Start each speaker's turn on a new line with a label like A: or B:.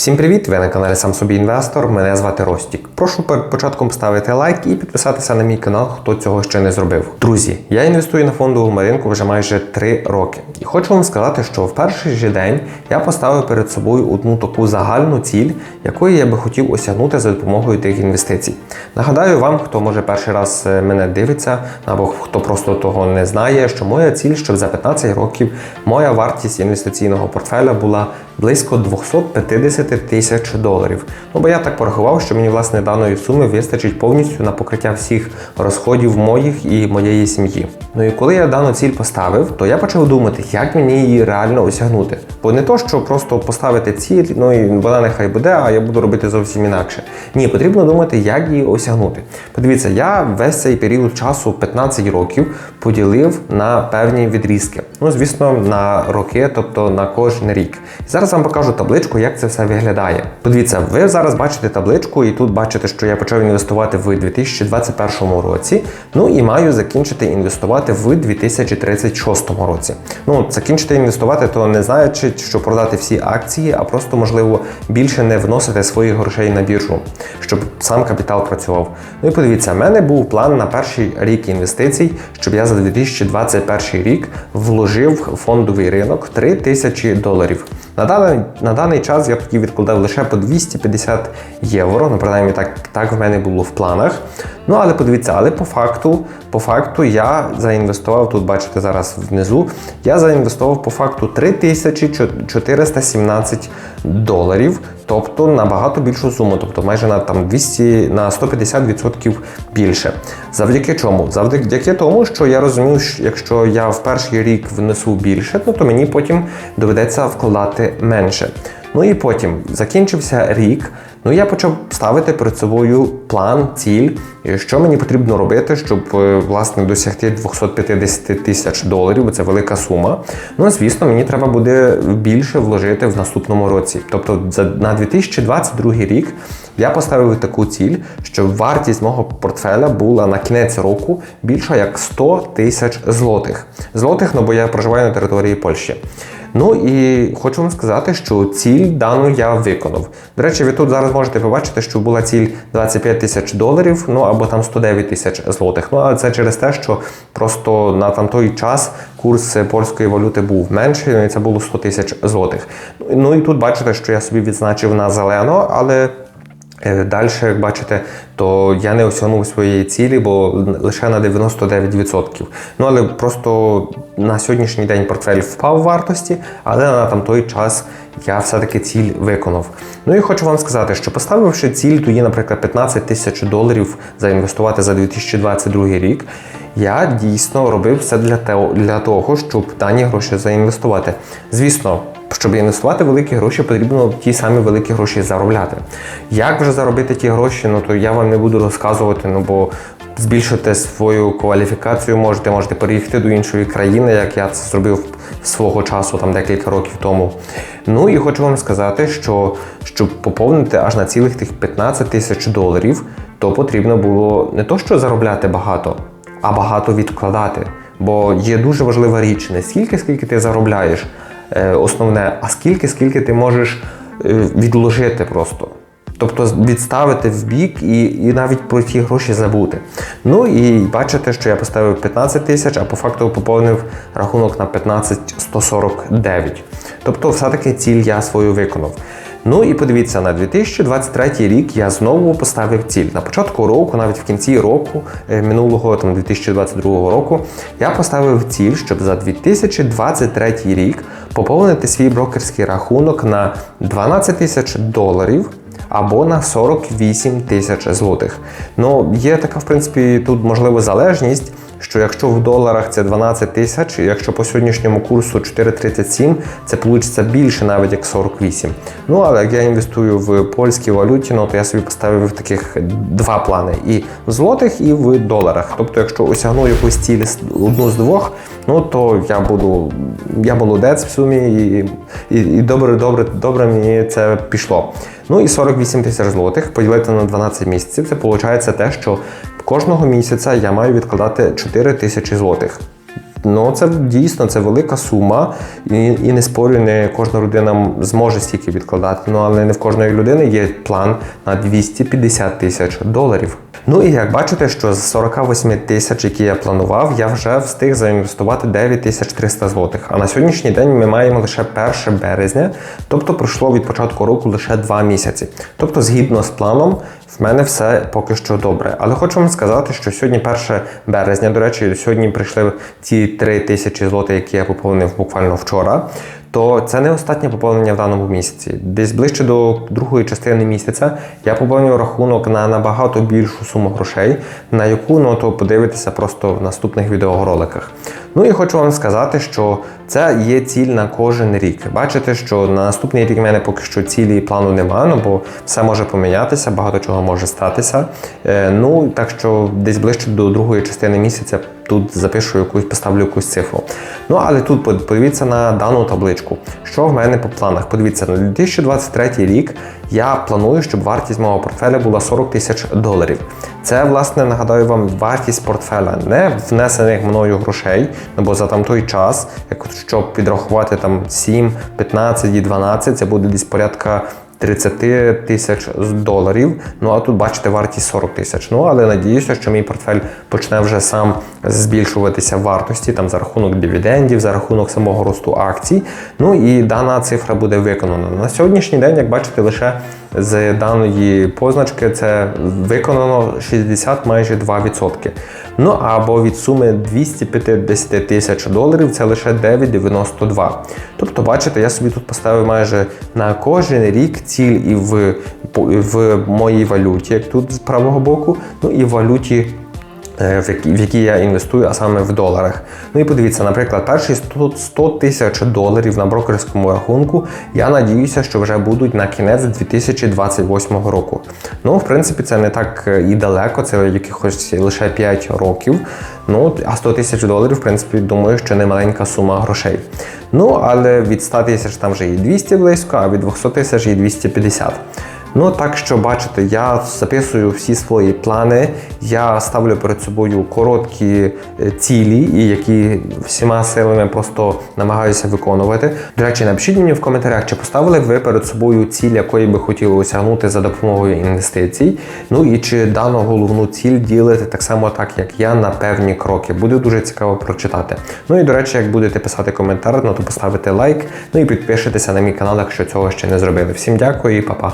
A: Всім привіт! Ви на каналі Сам Собі Інвестор. Мене звати Ростік. Прошу перед початком поставити лайк і підписатися на мій канал, хто цього ще не зробив. Друзі, я інвестую на фондовому ринку вже майже 3 роки. І хочу вам сказати, що в перший же день я поставив перед собою одну таку загальну ціль, якої я би хотів осягнути за допомогою тих інвестицій. Нагадаю вам, хто може перший раз е, мене дивиться, або хто просто того не знає, що моя ціль, щоб за 15 років моя вартість інвестиційного портфеля була близько 250 тисяч доларів. Ну бо я так порахував, що мені власне даної суми вистачить повністю на покриття всіх розходів моїх і моєї сім'ї. Ну і коли я дану ціль поставив, то я почав думати, як мені її реально осягнути. Бо не то, що просто поставити ціль, ну і вона нехай буде, а я буду робити зовсім інакше. Ні, потрібно думати, як її осягнути. Подивіться, я весь цей період часу 15 років поділив на певні відрізки. Ну, звісно, на роки, тобто на кожен рік. Зараз вам покажу табличку, як це все виглядає. Подивіться, ви зараз бачите табличку, і тут бачите, що я почав інвестувати в 2021 році. Ну і маю закінчити інвестувати в 2036 році. Ну, закінчити інвестувати, то не знаючи, що продати всі акції, а просто можливо більше не вносити своїх грошей на біржу, щоб сам капітал працював. Ну і подивіться, в мене був план на перший рік інвестицій, щоб я за 2021 рік вложив в фондовий ринок 3 тисячі доларів. На даний, на даний час я тоді відкладав лише по 250 євро. Ну, принаймні, так, так в мене було в планах. Ну, але подивіться, але по факту, по факту я заінвестував, тут бачите зараз внизу, я заінвестував по факту 3417 доларів, тобто набагато більшу суму, тобто майже на там 200 на 150% більше. Завдяки чому? Завдяки тому, що я розумів, що якщо я в перший рік внесу більше, ну, то мені потім доведеться вкладати менше. Ну і потім закінчився рік. Ну я почав ставити перед собою план, ціль, що мені потрібно робити, щоб е, власне досягти 250 тисяч доларів, бо це велика сума. Ну звісно, мені треба буде більше вложити в наступному році. Тобто, за на 2022 рік я поставив таку ціль, щоб вартість мого портфеля була на кінець року більша як 100 тисяч злотих. Злотих, ну бо я проживаю на території Польщі. Ну і хочу вам сказати, що ціль дану я виконав. До речі, ви тут зараз можете побачити, що була ціль 25 тисяч доларів, ну або там 109 тисяч злотих. Ну але це через те, що просто на там той час курс польської валюти був менший, і це було 100 тисяч злотих. Ну і тут бачите, що я собі відзначив на зелено, але. Далі, як бачите, то я не осягнув своєї цілі, бо лише на 99%. Ну але просто на сьогоднішній день портфель впав в вартості, але на там той час я все-таки ціль виконав. Ну і хочу вам сказати, що поставивши ціль, тоді, наприклад, 15 тисяч доларів заінвестувати за 2022 рік. Я дійсно робив все для того, для того, щоб дані гроші заінвестувати. Звісно, щоб інвестувати великі гроші, потрібно ті самі великі гроші заробляти. Як вже заробити ті гроші, ну то я вам не буду розказувати, ну бо збільшити свою кваліфікацію можете, можете переїхати до іншої країни, як я це зробив свого часу, там декілька років тому. Ну і хочу вам сказати, що щоб поповнити аж на цілих тих 15 тисяч доларів, то потрібно було не то, що заробляти багато, а багато відкладати. Бо є дуже важлива річ, не скільки, скільки ти заробляєш. Основне, а скільки, скільки ти можеш відложити просто. Тобто відставити в бік і і навіть про ті гроші забути. Ну і бачите, що я поставив 15 тисяч, а по факту поповнив рахунок на 15 149. Тобто, все-таки ціль я свою виконав. Ну і подивіться, на 2023 рік я знову поставив ціль. На початку року, навіть в кінці року минулого, там 2022 року, я поставив ціль, щоб за 2023 рік поповнити свій брокерський рахунок на 12 тисяч доларів або на 48 тисяч злотих. Ну, є така, в принципі, тут можливо залежність, що якщо в доларах це 12 тисяч, якщо по сьогоднішньому курсу 4,37, це вийде більше навіть як 48. Ну, але як я інвестую в польській валюті, ну, то я собі поставив таких два плани: і в злотих, і в доларах. Тобто, якщо осягну якусь ціль одну з двох, ну то я буду я молодець в сумі, і і, і добре, добре, добре мені це пішло. Ну і 48 тисяч злотих поділити на 12 місяців. Це виходить те, що кожного місяця я маю відкладати 4 тисячі злотих. Ну, це дійсно це велика сума, і, і не спорю, не кожна людина зможе стільки відкладати. Ну але не в кожної людини є план на 250 тисяч доларів. Ну і як бачите, що з 48 тисяч, які я планував, я вже встиг заінвестувати 9300 злотих. А на сьогоднішній день ми маємо лише 1 березня, тобто пройшло від початку року лише 2 місяці. Тобто, згідно з планом, в мене все поки що добре. Але хочу вам сказати, що сьогодні 1 березня, до речі, сьогодні прийшли ці 3 тисячі злотих, які я поповнив буквально вчора. То це не останнє поповнення в даному місяці. Десь ближче до другої частини місяця я поповнюю рахунок на набагато більшу суму грошей, на яку ну то подивитися просто в наступних відеороликах. Ну і хочу вам сказати, що це є ціль на кожен рік. Бачите, що на наступний рік в мене поки що цілі і плану немає, ну бо все може помінятися, багато чого може статися. Е, ну так що десь ближче до другої частини місяця тут запишу якусь, поставлю якусь цифру. Ну але тут подивіться на дану табличку. Що в мене по планах? Подивіться, на 2023 рік я планую, щоб вартість мого портфеля була 40 тисяч доларів. Це, власне, нагадаю вам, вартість портфеля, не внесених мною грошей, ну бо за там той час, якщо підрахувати там 7, 15 і 12, це буде десь порядка 30 тисяч доларів. Ну а тут бачите вартість 40 тисяч. Ну але надіюся, що мій портфель почне вже сам збільшуватися вартості там за рахунок дивідендів, за рахунок самого росту акцій. Ну і дана цифра буде виконана. На сьогоднішній день, як бачите, лише з даної позначки це виконано 60 майже 2%. Ну або від суми 250 тисяч доларів це лише 9,92. Тобто, бачите, я собі тут поставив майже на кожен рік ціль і в, в моїй валюті, як тут з правого боку, ну і в валюті. Е, В які, я інвестую, а саме в доларах. Ну і подивіться, наприклад, перші 100 100 тисяч доларів на брокерському рахунку. Я надіюся, що вже будуть на кінець 2028 року. Ну, в принципі, це не так е, і далеко, це якихось лише 5 років. Ну, а 100 тисяч доларів, в принципі, думаю, що не маленька сума грошей. Ну, але від 100 тисяч там вже і 200 близько, а від 200 тисяч і 250. Ну, так що бачите, я записую всі свої плани, я ставлю перед собою короткі е, цілі, і які всіма силами просто намагаюся виконувати. До речі, напишіть мені в коментарях, чи поставили ви перед собою ціль, якої би хотіли осягнути за допомогою інвестицій. Ну і чи дану головну ціль ділите так само, так як я, на певні кроки. Буде дуже цікаво прочитати. Ну і до речі, як будете писати коментар, ну то поставите лайк, ну і підпишитеся на мій канал, якщо цього ще не зробили. Всім дякую і па-па.